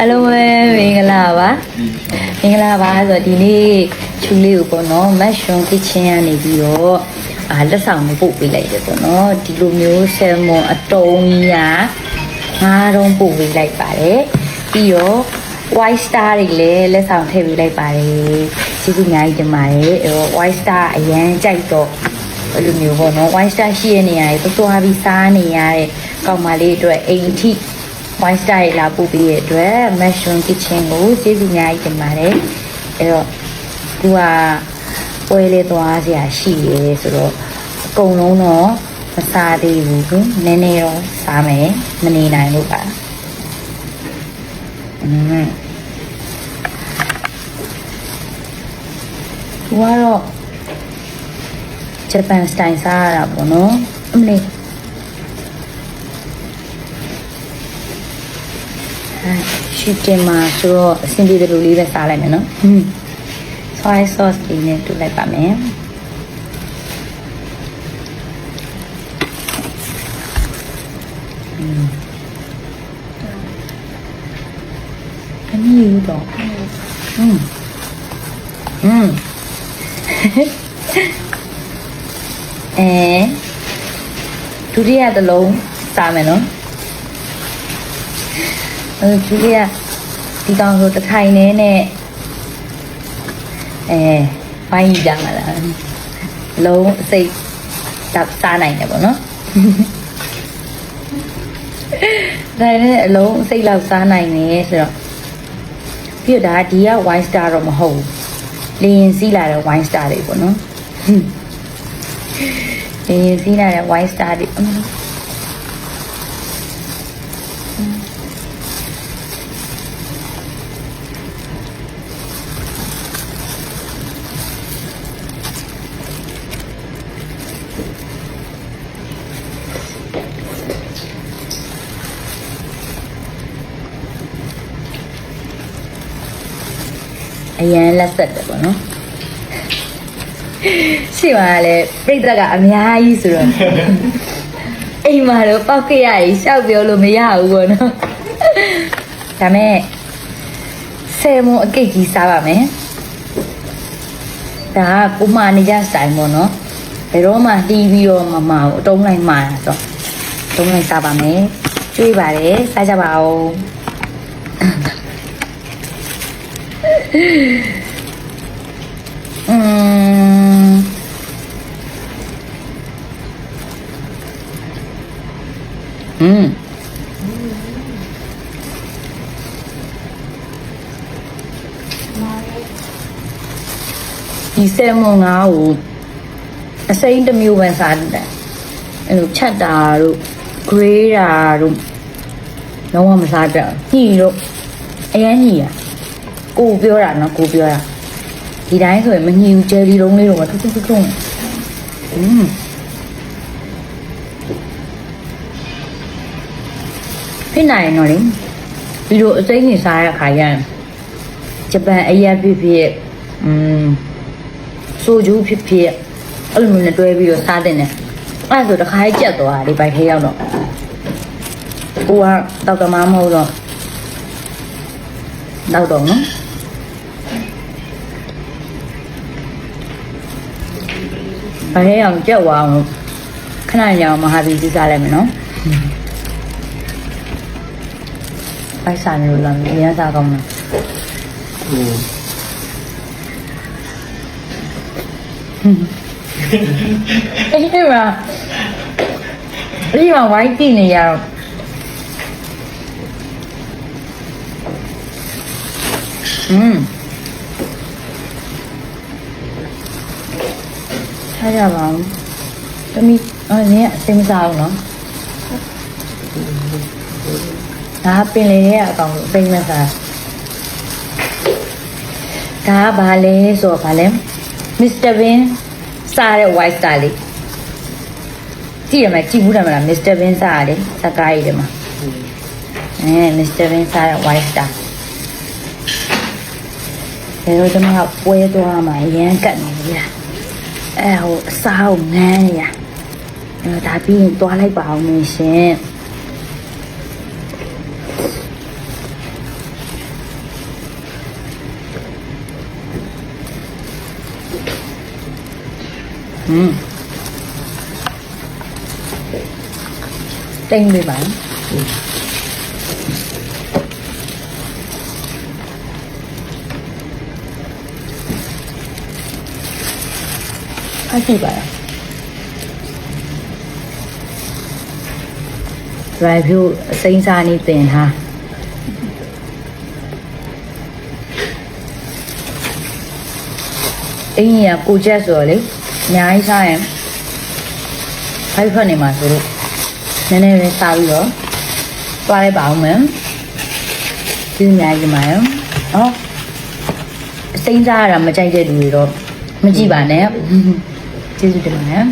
အလုံးပဲမင်္ဂလာပါမင်္ဂလာပါဆိုတော့ဒီနေ့ချူလေးကိုပေါ့နော်မတ်ရှွန်ကစ်ချင်းကနေပြီးတော့အာလက်ဆောင်ကိုပို့ပေးလိုက်တယ်ပေါ့နော်ဒီလိုမျိုးဆယ်မွန်အတုံးကြီးကငါးတုံးပို့ပေးလိုက်ပါတယ်ပြီးတော့ white star တွေလည်းလက်ဆောင်ထည့်ပေးလိုက်ပါတယ်ကျေးဇူးအများကြီးတင်ပါတယ်အဲတော့ white star အရန်ကြိုက်တော့ အဲ့လိုမျိုးပေါ့နော် white star ရှိတဲ့နေရာတွေသွားပြီးစားနေရတဲ့ကောင်မလေးအတွက်အိမ်ထိ white star တွေလာပို့ပေးတဲ့အတွက် mushroom kitchen ကိုကျေးဇူးအများကြီးတင်ပါတယ်အဲ့တော့သူကပွဲလေးသွားစရာရှိရဲဆိုတော့အကုန်လုံးတော့မစားသေးဘူးကွနည်းနည်းတော့စားမယ်မနေနိုင်လို့ပါอืมသူကတော့ ဂျပန်စတိုင်စားရတာပေါ့နော်အမလေးရှူတင်မှာဆိုတော့အဆင်ပြေတယ်လို့လေးပဲစားလိုက်မယ်နော်ဟွန်း soy sauce လေးနဲ့တူလိုက်ပါမယ်အမီယူတော့ဟွန်းဟွန်း အဲဒုတိယတစ်လုံးစားမယ်နော်အဲဂျူလီယာဒီကောင်ဆိုတစ်ထိုင်နေနဲ့အဲဘိုင်းကြမှာလားလုံးအစိတ်တပ်စားနိုင်တယ်ပေါ့နော်ဒါနဲ့အလုံးအစိတ်လောက်စားနိုင်နေဆိုတော့ပြီးတော့ဒါဒီက wine star တော့မဟုတ်ဘူးလေရင်စီးလာတဲ့ wine star တွေပေါ့နော် လေရင်စီးလာတဲ့ wine star တွေအမလို့အ ရန်လက်ဆက်တယ်ပေါ့နော်ရှိပါလေပြိတ္တကအများကြီးဆိုတော့အိမ်မှာတော့ပောက်ကြရည်ရှောက်ပြောလို့မရဘူးပေါ့နော်ဒါမဲ့ဆယ်မုံအကိတ်ကြီးစားပါမယ်ဒါကကိုမနေကြစတိုင်ပေါ့နော်ဘယ်တော့မှတီးပြီးတော့မမအောင်အတုံးလိုက်မှာဆိုတော့တုံးလိုက်စားပါမယ်ကျွေးပါတယ်စားကြပါဦးอืม อืมဒီဆယ်မွန်ငါးကိုအစိမ့်တစ်မျိုးပဲစားတယ်အဲ့လိုချက်တာတို့ဂရေးတာတို့လုံးဝမစားတတ်ဘူးညှိတို့အရင်ညှိရကိုပြောတာနော်ကိုပြောတာ ဒီတိုင်းဆိုရင်မညှိဘူးဂျယ်လီလုံးလေးတော့မထူးထူးထူးထူးอืม ဖြစ်နိုင်တော့လေဒီလိုအစိမ့်နေစားရတဲ့ခါကျရင်ဂျပန်အရက်ဖြစ်ဖြစ်อืมဆိုဂျူးဖြစ်ဖြစ်အဲ့လိုမျိုးနဲ့တွဲပြီးတော့စားတဲ့နဲ့အဲ့ဒါဆိုတစ်ခါကြီးကြက်သွားတာဒီဘိုက်ထဲရောက်တော့ကိုကတော့ကမားမဟုတ်တော့တော့တော့နော်ဘာလဲအောင်ကြောက်သွားအောင်ခဏညောင်မဟာဘီစီစားလိုက်မယ်နော် 발사 안 올라면 이하다가 막. 이게 뭐 야? 이게 막 와이티 네, 야. 음. 찾아 봐. 좀, 이, 어, 네, 쌤이 싸우 나? ဒါပင်လေရဲ့အကောင်ကိုအစိမ်းမစားဒါကဘာလဲဆိုတော့ဘာလဲမစ္စတာဘင်စားတဲ့ white star လေးကြည့်ရမယ်ကြည့်ဘူးတယ်မလားမစ္စတာဘင်စားရတယ်စကားရည်တယ်မှာအဲမစ္စတာဘင်စားတဲ့ white star ဒါတော့ကျွန်တော်ကပွဲသွားမှာအရန်ကတ်နေပြီလားအဲဟိုအစားကိုငန်းနေရအဲဒါပြီးရင်သွားလိုက်ပါအောင်မရှင် อืมတိမ်ပေးပါအကြည့်ပါလား drive view အစိမ်းစားနေတင်ထား အင်းကြီးကကိုချက်ဆိုတော့လေအများကြီးစားရင်ဖိုက်ဖက်နေမှာဆိုတော့နည်းနည်းလေးစားပြီးတော့သွားလိုက်ပါအောင်မယ်ဒီအများကြီးမှာရောဟောအစိမ်းစားရတာမကြိုက်တဲ့လူတွေတော့မကြည့်ပါနဲ့ကျေးဇူးတင်ပါတယ်